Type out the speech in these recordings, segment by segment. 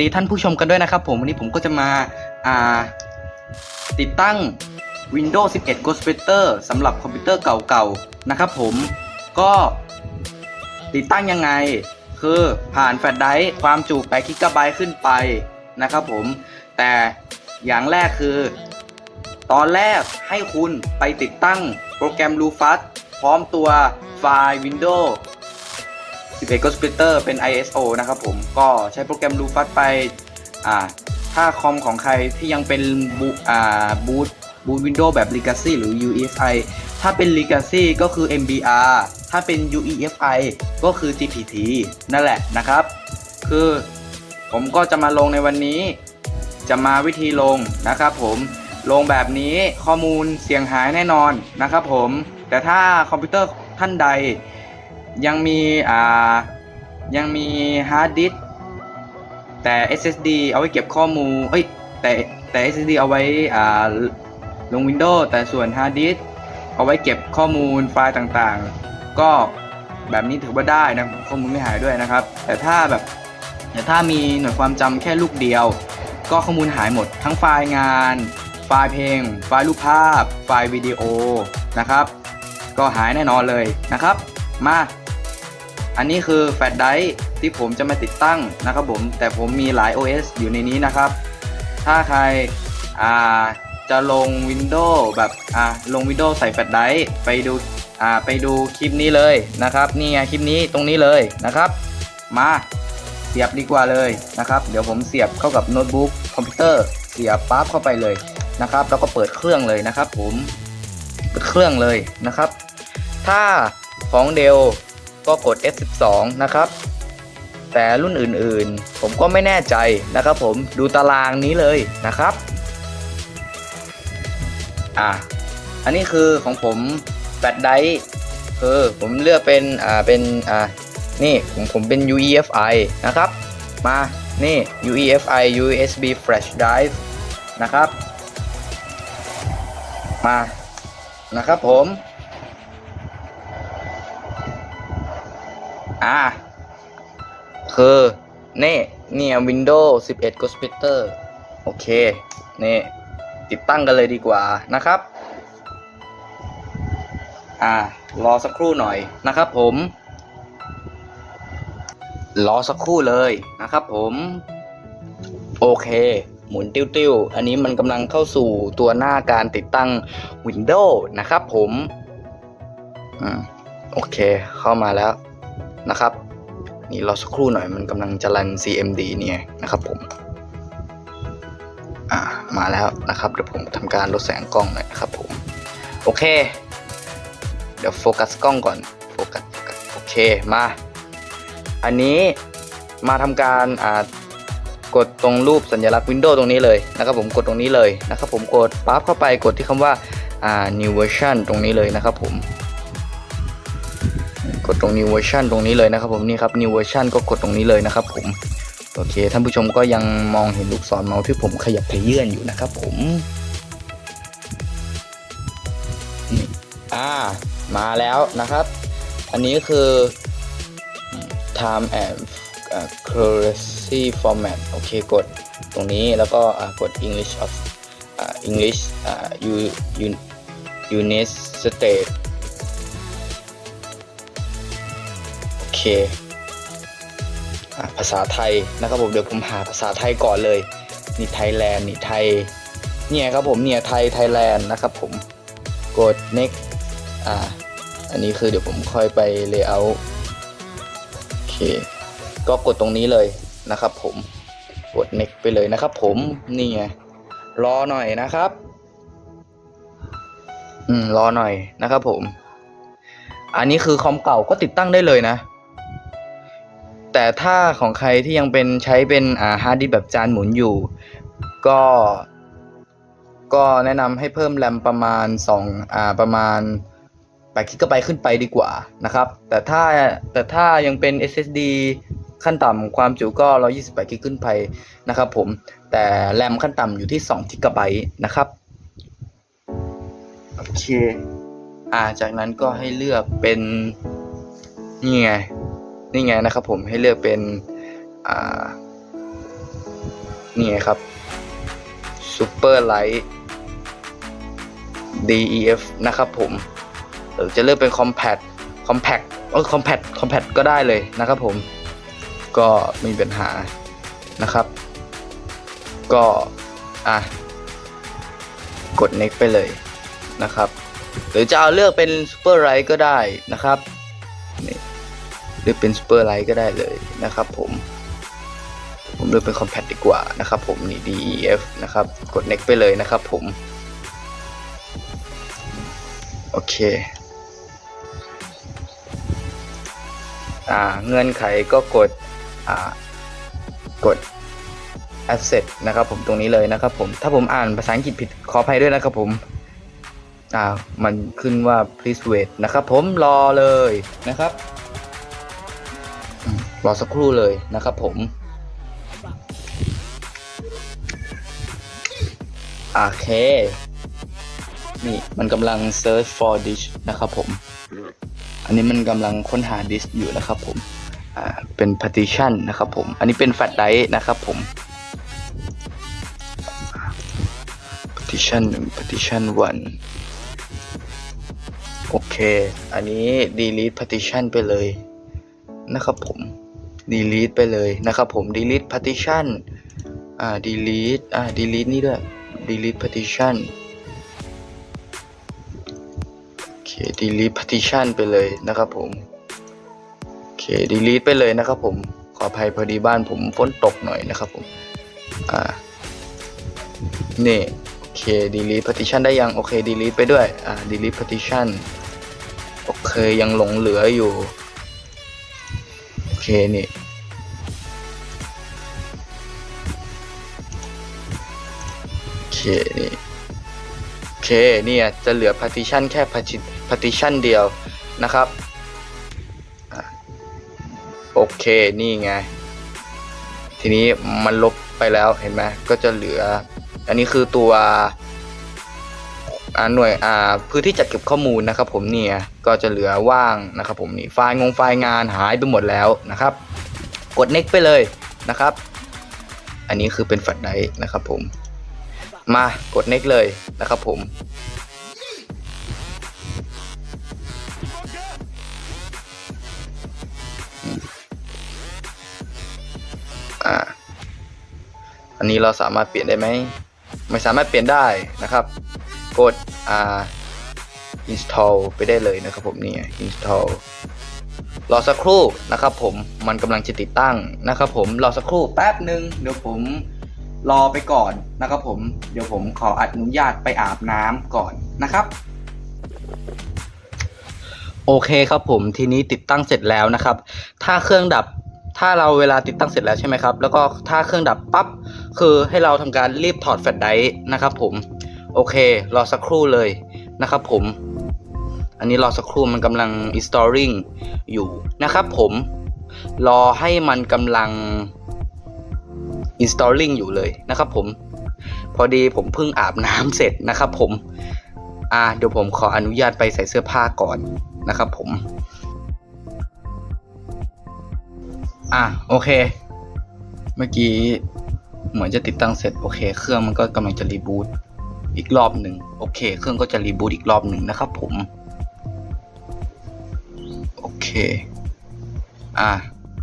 ดีท่านผู้ชมกันด้วยนะครับผมวันนี้ผมก็จะมาาติดตั้ง Windows 11 Ghost Splitter สำหรับคอมพิวเตอร์เก่าๆนะครับผมก็ติดตั้งยังไง คือผ่านแฟลชไดรฟ์ความจุ8 g b ขึ้นไปนะครับผมแต่อย่างแรกคือ ตอนแรกให้คุณไปติดตั้งโปรแกรม Rufus พร้อมตัวไฟล์ Windows 11 Ghost Splitter เป็น ISO นะครับผมก็ใช้โปรแกรม Rufus ไปอ่าถ้าคอมของใครที่ยังเป็นบูอ่าบูตบูตวินโดว์แบบ Legacy หรือ UEFI ถ้าเป็น Legacy ก็คือ MBR ถ้าเป็น UEFI ก็คือ GPT นั่นแหละนะครับ คือผมก็จะมาลงในวันนี้ จะมาวิธีลงนะครับผมลงแบบนี้ข้อมูลเสียงหายแน่นอนนะครับผม แต่ถ้าคอมพิวเตอร์ท่านใด ยังมีอ่ายังมีฮาร์ดดิสก์แต่ SSD เอาไว้เก็บข้อมูลเอ้ยแต่แต่ SSD เอาไว้อ่าลง Windows แต่ส่วนฮาร์ดดิสก์เอาไว้เก็บข้อมูลไฟล์ต่างๆ ก็แบบนี้ถือว่าได้นะข้อมูลไม่หายด้วยนะครับ แต่ถ้าแบบแต่ถ้ามีหน่วยความจำแค่ลูกเดียว ก็ข้อมูลหายหมด ทั้งไฟล์งาน ไฟล์เพลง ไฟล์รูปภาพ ไฟล์วิดีโอนะครับ ก็หายแน่นอนเลยนะครับ มา อันนี้คือแฟลชไดร์ที่ผมจะมาติดตั้งนะครับผม แต่ผมมีหลาย OS อยู่ในนี้นะครับ ถ้าใครจะลง Windows แบบลง Windows ใส่แฟลชไดร์ไปดูไปดูคลิปนี้เลยนะครับ นี่ไงคลิปนี้ตรงนี้เลยนะครับ มาเสียบดีกว่าเลยนะครับ เดี๋ยวผมเสียบเข้ากับโน้ตบุ๊กคอมพิวเตอร์เสียบปั๊บเข้าไปเลยนะครับ แล้วก็เปิดเครื่องเลยนะครับ ผมเปิดเครื่องเลยนะครับ ถ้าของเดล ก็กด F12 นะครับ แต่รุ่นอื่นๆ ผมก็ไม่แน่ใจนะครับผมดูตารางนี้เลยนะครับ อะ อันนี้คือของผมแฟลชไดคือผมเลือกเป็นอ่าเป็นอ่านี่ของผมเป็น UEFI นะครับ มานี่ UEFI USB Flash Drive นะครับ มานะครับผม อ่าคือนี่เนี่ย Windows 11 g h o s t p i t e r โอเค นี่ ติดตั้งกันเลยดีกว่านะครับ อ่ารอสักครู่หน่อยนะครับผม รอสักครู่เลยนะครับผม โอเค หมุนติ้วๆ อันนี้มันกำลังเข้าสู่ตัวหน้าการติดตั้ง Windows นะครับผมอืมโอเค เข้ามาแล้ว นะครับนี่รอสักครู่หน่อยมันกำลังจะรัน CMD เนี่ยนะครับผมอ่ามาแล้วนะครับเดี๋ยวผมทำการลดแสงกล้องหน่อยนะครับผมโอเค เดี๋ยวโฟกัสกล้องก่อนโฟกัสโฟกัสโอเคมา อันนี้มาทำการอ่ากดตรงรูปสัญลักษณ์ Windows ตรงนี้เลยนะครับผมกดตรงนี้เลยนะครับผมกดปั๊บเข้าไปกดที่คำว่าอ่า new version ตรงนี้เลยนะครับผม ดตรง new version ตรงนี้เลยนะครับผมนี่ครับ new version ก็กดตรงนี้เลยนะครับผมโอเคท่านผู้ชมก็ยังมองเห็นลูกศรเมาส์ที่ผมขยับขยื่นอยู่นะครับผมนี่อ่ามาแล้วนะครับ อันนี้คือ time and currency format โอเคกดตรงนี้แล้วก็กด English of อ่า English อ่า U U United States เคอะภาษาไทยนะครับผมเดี๋ยวผมหาภาษาไทยก่อนเลยนี่ไทยแลนด์นี่ไทยเนี่ยครับผมเนี่ยไทยไทยแลนด์นะครับผมกด next อ่าอันนี้คือเดี๋ยวผมค่อยไป layout โอเค ก็กดตรงนี้เลยนะครับผมกด next ไปเลยนะครับผมนี่ไงรอหน่อยนะครับอืมรอหน่อยนะครับผม อันนี้คือคอมเก่าก็ติดตั้งได้เลยนะ แต่ถ้าของใครที่ยังเป็นใช้เป็นอ่าฮาร์ดดิสก์แบบจานหมุนอยู่ ก็ ก็แนะนำให้เพิ่มแรมประมาณ2อ่าประมาณ8กิกะไบต์ขึ้นไปดีกว่านะครับ แต่ถ้าแต่ถ้ายังเป็น SSD ขั้นต่ำความจุก็ 128กิกขึ้นไปนะครับผม แต่แรมขั้นต่ำอยู่ที่2กิกะไบต์นะครับ โอเค อ่า จากนั้นก็ให้เลือกเป็น นี่ไง นี่ไงนะครับผมให้เลือกเป็นอ่านี่ไงครับ Super Light DEF นะครับผมหรือจะเลือกเป็น Compact Compact เออ Compact Compact ก็ได้เลยนะครับผม ก็ไม่มีปัญหานะครับ ก็อะกด next ไปเลยนะครับ หรือจะเอาเลือกเป็น Super Light ก็ได้นะครับ เลือเป็น Super Light ก็ได้เลยนะครับผมผมเลือกเป็น Compact ดีกว่านะครับผมนี่ DEF นะครับกด next ไปเลยนะครับผมโอเคอ่าเงื่อนไขก็กดอ่ากด asset นะครับผมตรงนี้เลยนะครับผมถ้าผมอ่านภาษาอังกฤษผิดขออภัยด้วยนะครับผมอ่ามันขึ้นว่า please wait นะครับผมรอเลยนะครับ รอสักครู่เลยนะครับผม โอเค นี่มันกำลัง search for dish นะครับผม อันนี้มันกำลังค้นหา dish อยู่นะครับผม อ่า เป็น partition นะครับผม อันนี้เป็น flash drive นะครับผม partition 1 partition 1 โอเค อันนี้ delete partition ไปเลยนะครับผม delete ไปเลยนะครับผม delete partition อ่า delete อ่า delete นี่ด้วย delete partition โอเค delete partition ไปเลยนะครับผมโอเค delete ไปเลยนะครับผมขออภัยพอดีบ้านผมฝนตกหน่อยนะครับผมอ่านี่โอเค delete partition ได้ยังโอเค delete ไปด้วยอ่า delete partition โอเคยังหลงเหลืออยู่ โอเคนี่ เคนี่โอเคเนี่ยจะเหลือ partition แค่ partition เดียวนะครับโอเคนี่ไง ทีนี้มันลบไปแล้วเห็นไหมก็จะเหลือ อันนี้คือตัวอ่าหน่วยอ่าพื้นที่จัดเก็บข้อมูลนะครับ ผมเนี่ยก็จะเหลือว่างนะครับ ผมนี่ไฟล์งงไฟล์งานหายไปหมดแล้วนะครับ กด next ไปเลยนะครับ อันนี้คือเป็นแฟลชไดนะครับผม มากด next เลยนะครับผมอันนี้เราสามารถเปลี่ยนได้ไหม ไม่สามารถเปลี่ยนได้นะครับ กดอ่า install ไปได้เลยนะครับผมนี่ install รอสักครู่นะครับผมมันกำลังจะติดตั้งนะครับผมรอสักครู่แป๊บหนึ่งเดี๋ยวผม รอไปก่อนนะครับผมเดี๋ยวผมขออนุญาตไปอาบน้ำก่อนนะครับ โอเคครับผมทีนี้ติดตั้งเสร็จแล้วนะครับ ถ้าเครื่องดับถ้าเราเวลาติดตั้งเสร็จแล้วใช่ไหมครับ แล้วก็ถ้าเครื่องดับปั๊บคือให้เราทำการรีบถอดแฟลชไดรฟ์นะครับ ผม โอเค รอสักครู่เลยนะครับผม อันนี้รอสักครู่มันกำลัง installing อยู่นะครับผม รอให้มันกำลัง installing อยู่เลยนะครับผม พอดีผมเพิ่งอาบน้ำเสร็จนะครับผม อ่าเดี๋ยวผมขออนุญาตไปใส่เสื้อผ้าก่อนนะครับผม อะโอเค เมื่อกี้เหมือนจะติดตั้งเสร็จโอเค เครื่องมันก็กำลังจะรีบูตอีกรอบหนึ่งโอเค เครื่องก็จะรีบูตอีกรอบหนึ่งนะครับผม โอเค อะ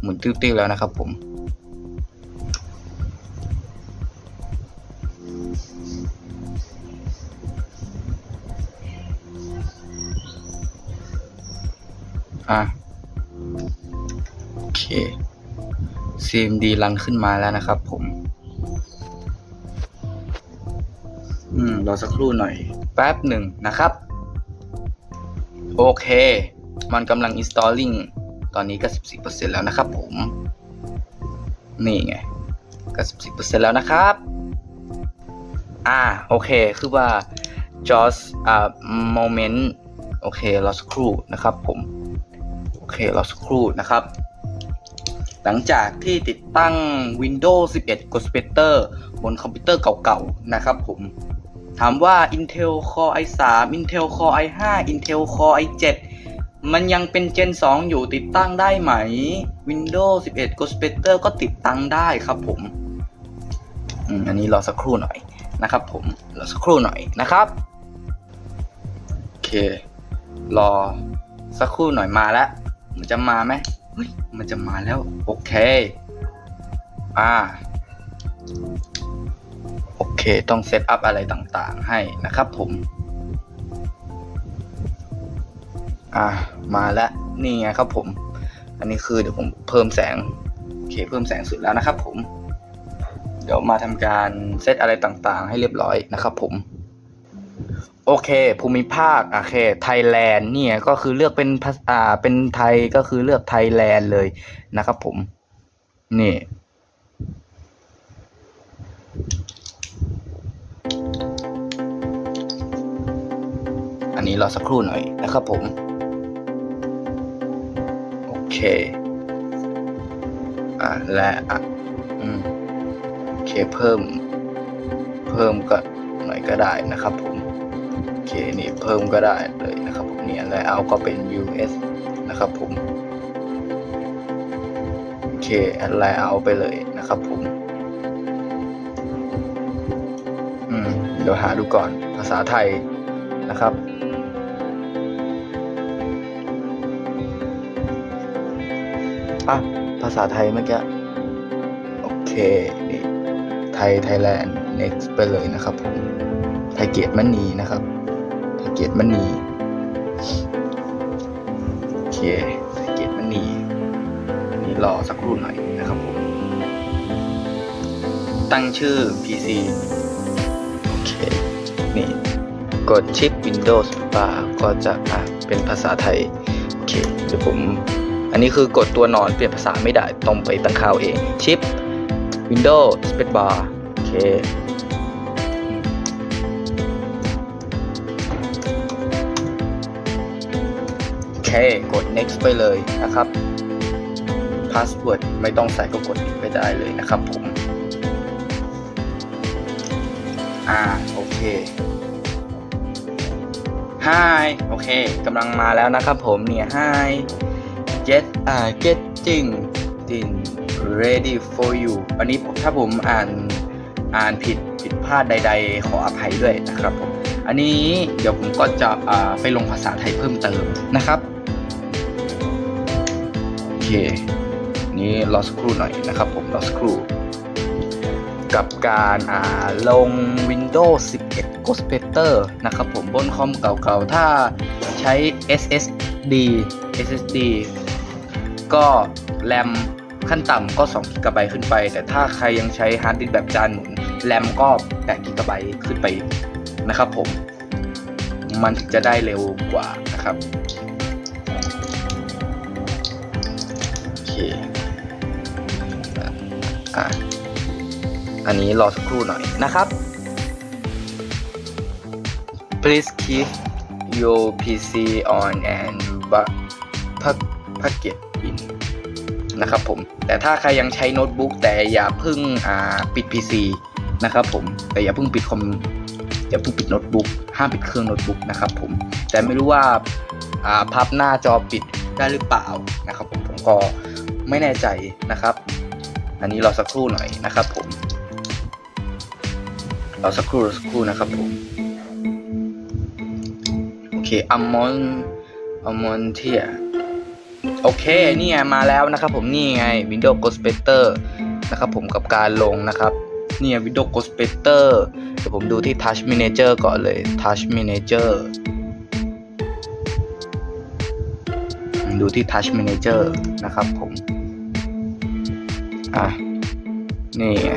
หมุนติ้วๆแล้วนะครับผม อะโอเค CMD รันขึ้นมาแล้วนะครับผม อืมรอสักครู่หน่อย แป๊บหนึ่งนะครับ โอเค มันกำลัง installing ตอนนี้ก็14%แล้วนะครับผม นี่ไงก็14%แล้วนะครับ อ่า โอเค คือว่า just อ่า moment โอเค รอสักครู่นะครับผม โอเครอสักครู่นะครับ หลังจากที่ติดตั้ง Windows 11 Ghost Spectre บนคอมพิวเตอร์เก่าๆ นะครับผม ถามว่า Intel Core i3 Intel Core i5 Intel Core i7 มันยังเป็น Gen 2 อยู่ติดตั้งได้ไหม Windows 11 Ghost Spectre ก็ติดตั้งได้ครับผมอันนี้รอสักครู่หน่อยนะครับผมรอสักครู่หน่อยนะครับโอเค รอสักครู่หน่อยมาแล้ว มันจะมาไหมเฮ้ยมันจะมาแล้ว โอเค อ่า โอเค ต้องเซตอัพอะไรต่างๆ ให้นะครับผม อ่า มาแล้ว นี่ไงครับผม อันนี้คือเดี๋ยวผมเพิ่มแสง โอเค เพิ่มแสงสุดแล้วนะครับผม เดี๋ยวมาทำการเซตอะไรต่างๆ ให้เรียบร้อยนะครับผม โอเค ภูมิภาคโอเคไทยแลนด์เนี่ยก็คือเลือกเป็นภาษาเป็นไทยก็คือเลือกไทยแลนด์เลยนะครับผม นี่อันนี้รอสักครู่หน่อยนะครับผม โอเค อ่าและอะอืมโอเคเพิ่ม เพิ่มก็หน่อยก็ได้นะครับผม เคนี่เพิ่มก็ได้เลยนะครับผมเนี่ยและเอาก็เป็น US นะครับผมโอเคอะไรเอาไปเลยนะครับผมอืมเดี๋ยวหาดูก่อนภาษาไทยนะครับอะภาษาไทยเมื่อกี้โอเคนี่ไทยไทยแลนด์ next ไปเลยนะครับผมไทยเกียรติมณีนะครับ ไทเกียรติมณีโอเคไทเกียรติมณีนี่รอสักครู่หน่อยนะครับผม ตั้งชื่อ PC โอเค นี่ กดชิป Windows ป่าก็จะอะเป็นภาษาไทย โอเค เดี๋ยวผม อันนี้คือกดตัวนอนเปลี่ยนภาษาไม่ได้ ต้องไปตั้งค่าเอง ชิป Windows Space Bar โอเค เค กด next ไปเลยนะครับ password ไม่ต้องใส่ก็กดไปได้เลยนะครับผม อ่า โอเค Hi โอเคกำลังมาแล้วนะครับผมเนี่ย Hi get อ่า getting in ready for you อันนี้ถ้าผมอ่านอ่านผิดผิดพลาดใด ๆ ขออภัยด้วยนะครับผม อันนี้เดี๋ยวผมก็จะอ่าไปลงภาษาไทยเพิ่มเติมนะครับ เคนี่รอสักครู่หน่อยนะครับผมรอสักครู่กับการอ่าลง Windows 11 Ghostwriter นะครับผมบนคอมเก่าๆ ถ้าใช้ SSD SSD ก็แรมขั้นต่ำก็2 g b ขึ้นไป แต่ถ้าใครยังใช้ฮาร์ดดิสก์แบบจานหมุนแรมก็8 g b ขึ้นไปนะครับผม มันจะได้เร็วกว่านะครับ อเคอะอันนี้รอสักครู่หน่อยนะครับ Please keep your PC on and bu- pa- packet in นะครับผม แต่ถ้าใครยังใช้โน้ตบุ๊กแต่อย่าเพิ่งอ่าปิด PC นะครับผม แต่อย่าเพิ่งปิดคอมอย่าเพิ่งปิดโน้ตบุ๊กห้ามปิดเครื่องโน้ตบุ๊กนะครับผม แต่ไม่รู้ว่าพับหน้าจอปิดได้หรือเปล่านะครับผม ผมก็ไม่แน่ใจนะครับ อันนี้รอสักครู่หน่อยนะครับผมรอสักครู่รอสักครู่นะครับผมโอเคอัมมอนอัมมอนเทียโอเคนี่ไงมาแล้วนะครับผมนี่ไง Windows Ghostwriter นะครับผมกับการลงนะครับนี่ไง Windows Ghostwriter เดี๋ยวผมดูที่ Touch Manager ก่อนเลย Touch Manager ดูที่ Touch Manager นะครับผม อะ นี่ไง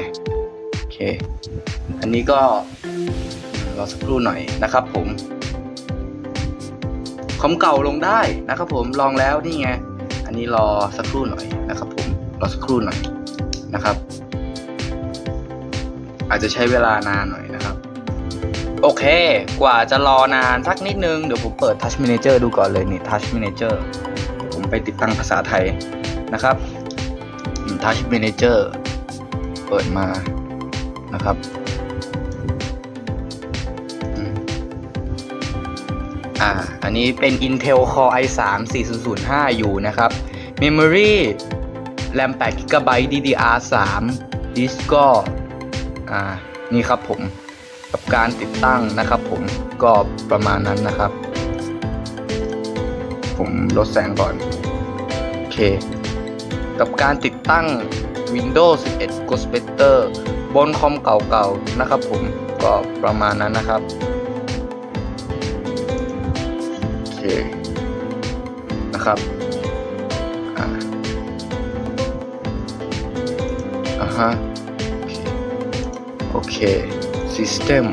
โอเค อันนี้ก็รอสักครู่หน่อยนะครับผมคอมเก่าลงได้นะครับผมลองแล้วนี่ไง อันนี้รอสักครู่หน่อยนะครับผมรอสักครู่หน่อยนะครับ อาจจะใช้เวลานานหน่อยนะครับ โอเค กว่าจะรอนานสักนิดนึง เดี๋ยวผมเปิด Touch Manager ดูก่อนเลยนี่ Touch Manager ไปติดตั้งภาษาไทยนะครับ Touch Manager เปิดมานะครับอ่าอันนี้เป็น Intel Core i3 4005 อยู่นะครับ Memory RAM 8 GB DDR3 Disk ก็อ่านี่ครับผมกับการติดตั้งนะครับผมก็ประมาณนั้นนะครับ ผมลดแสงก่อน โอเค กับการติดตั้ง Windows 11 Ghost Better บนคอมเก่าๆ นะครับผมก็ประมาณนั้นนะครับ โอเค นะครับอ่าอ่าฮะโอเค System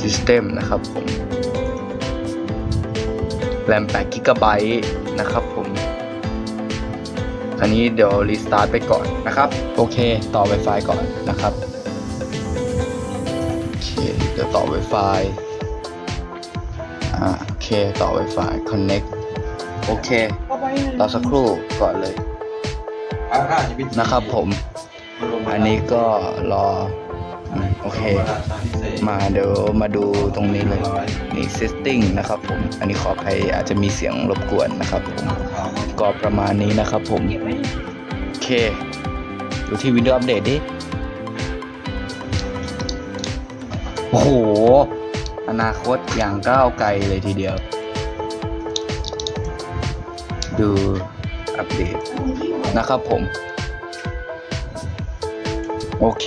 System นะครับผม แรม8 g b นะครับผมอันนี้เดี๋ยวรีสตาร์ทไปก่อนนะครับ โอเค ต่อ Wi-Fi ก่อนนะครับ โอเค เดี๋ยวต่อ Wi-Fi อ่าโอเค ต่อ Wi-Fi connect โอเครอสักครู่ก่อนเลย นะครับผม อันนี้ก็รอโอเค มาเดี๋ยวมาดูตรงนี้เลย นี่ setting นะครับผม อันนี้ขออภัยอาจจะมีเสียงรบกวนนะครับผม ก็ประมาณนี้นะครับผม โอเค ดูที่ Windows Update ดิ โอ้โห อนาคตอย่างก้าวไกลเลยทีเดียว ดูอัปเดตนะครับผม โอเค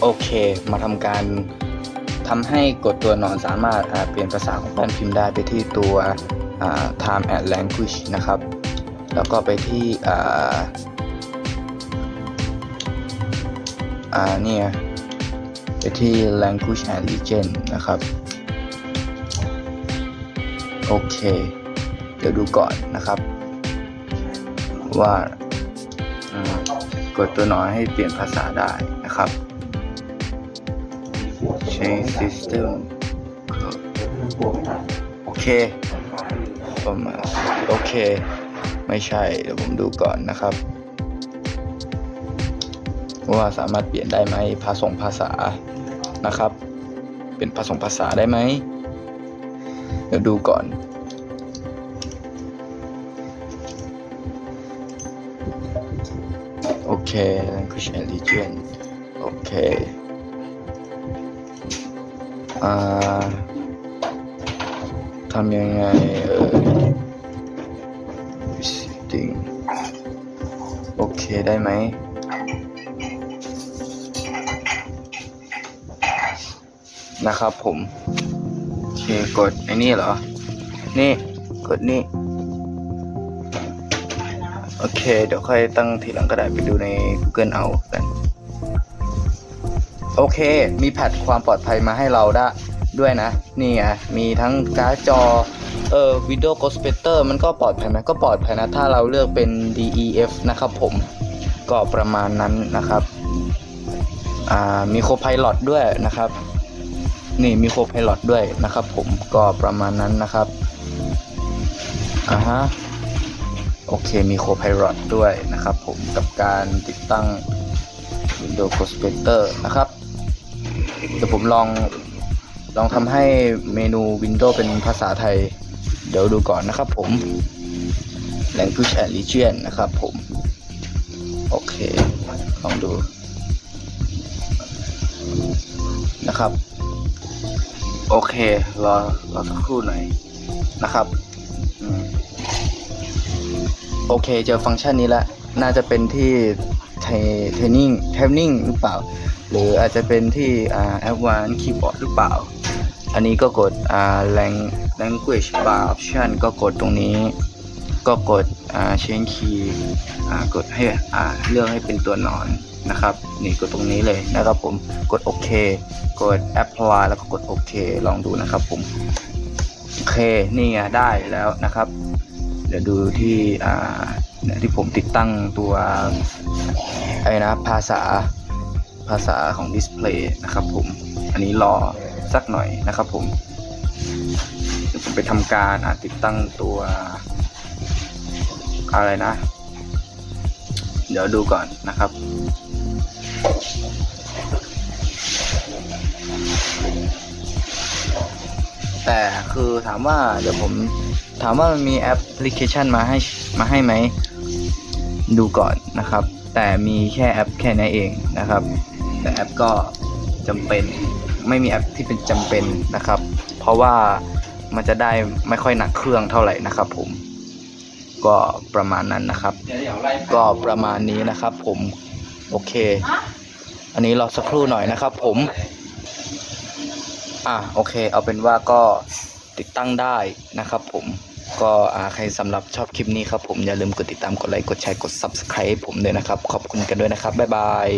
โอเค มาทำการทำให้กดตัวหนอนสามารถอ่าเปลี่ยนภาษาของแป้นพิมพ์ได้ไปที่ตัว time and language นะครับ แล้วก็ไปที่อ่าอ่าเนี่ยไปที่ language and region นะครับ โอเค เดี๋ยวดูก่อนนะครับ ว่า กดตัวหนอนให้เปลี่ยนภาษาได้นะครับ change system โอเคประมโอเค ไม่ใช่ เดี๋ยวผมดูก่อนนะครับ ว่าสามารถเปลี่ยนได้ไหมภาษงภาษานะครับ เป็นภาษงภาษาได้ไหมเดี๋ยวดูก่อน โอเค language and region โอเคอ่าทำยังไงเออ visiting โอเคได้ไหมนะครับผม โอเค กดไอ้นี่เหรอ นี่ กดนี่ โอเค เดี๋ยวค่อยตั้งทีหลังก็ได้ไปดูใน Google เอากัน โอเค มีแพทความปลอดภัยมาให้เราได้ด้วยนะ นี่ไงมีทั้งการ์ดจอ เออ Video Ghost Better มันก็ปลอดภัยไหมก็ปลอดภัยนะ ถ้าเราเลือกเป็น DEF นะครับผม ก็ประมาณนั้นนะครับ อ่า มีโค p i l o t ด้วยนะครับ นี่มีโค p i l o t ด้วยนะครับผม ก็ประมาณนั้นนะครับ อ่าฮะ โอเคมีโค p i l o t ด้วยนะครับผมกับการติดตั้ง Windows Ghost Better นะครับเดี๋ยวผมลองลองทำให้เมนู Windows เป็นภาษาไทย เดี๋ยวดูก่อนนะครับผม Language and Region นะครับผม โอเค ลองดูนะครับ โอเค รอรอสักครู่หน่อยนะครับ อืม โอเคเจอฟังก์ชันนี้แล้วน่าจะเป็นที่เทเทนนิ่งเทนนิ่งหรือเปล่า หรืออาจจะเป็นที่อ่า advanced keyboard หรือเปล่า อันนี้ก็กดอ่า lang language bar option ก็กดตรงนี้ ก็กดอ่า change key อ่ากดให้อ่าเลือกให้เป็นตัวหนอนนะครับ นี่กดตรงนี้เลยนะครับผมกดโอเคกด apply แล้วก็กดโอเคลองดูนะครับผม โอเค นี่ไงได้แล้วนะครับ ดี๋ยวดูที่อ่าเนี่ยที่ผมติดตั้งตัวไอ้นะภาษาภาษาของดิสเพลย์นะครับผมอันนี้รอสักหน่อยนะครับผมเดี๋ยวผมไปทำการอ่ติดตั้งตัวอะไรนะ เดี๋ยวดูก่อนนะครับ แต่คือถามว่าเดี๋ยวผมถามว่ามันมีแอปพลิเคชันมาให้มาให้ไหมดูก่อนนะครับ แต่มีแค่แอปแค่นี้เองนะครับ แต่แอปก็จำเป็นไม่มีแอปที่เป็นจำเป็นนะครับ เพราะว่ามันจะได้ไม่ค่อยหนักเครื่องเท่าไหร่นะครับผมก็ประมาณนั้นนะครับ ก็ประมาณนี้นะครับผม โอเค อันนี้รอสักครู่หน่อยนะครับผม อะโอเค เอาเป็นว่าก็ติดตั้งได้นะครับผมก็อ่าใครสำหรับชอบคลิปนี้ครับผมอย่าลืมกดติดตามกดไลค์กดแชร์กด subscribe ให้ผมด้วยนะครับ ขอบคุณกันด้วยนะครับ บ๊ายบาย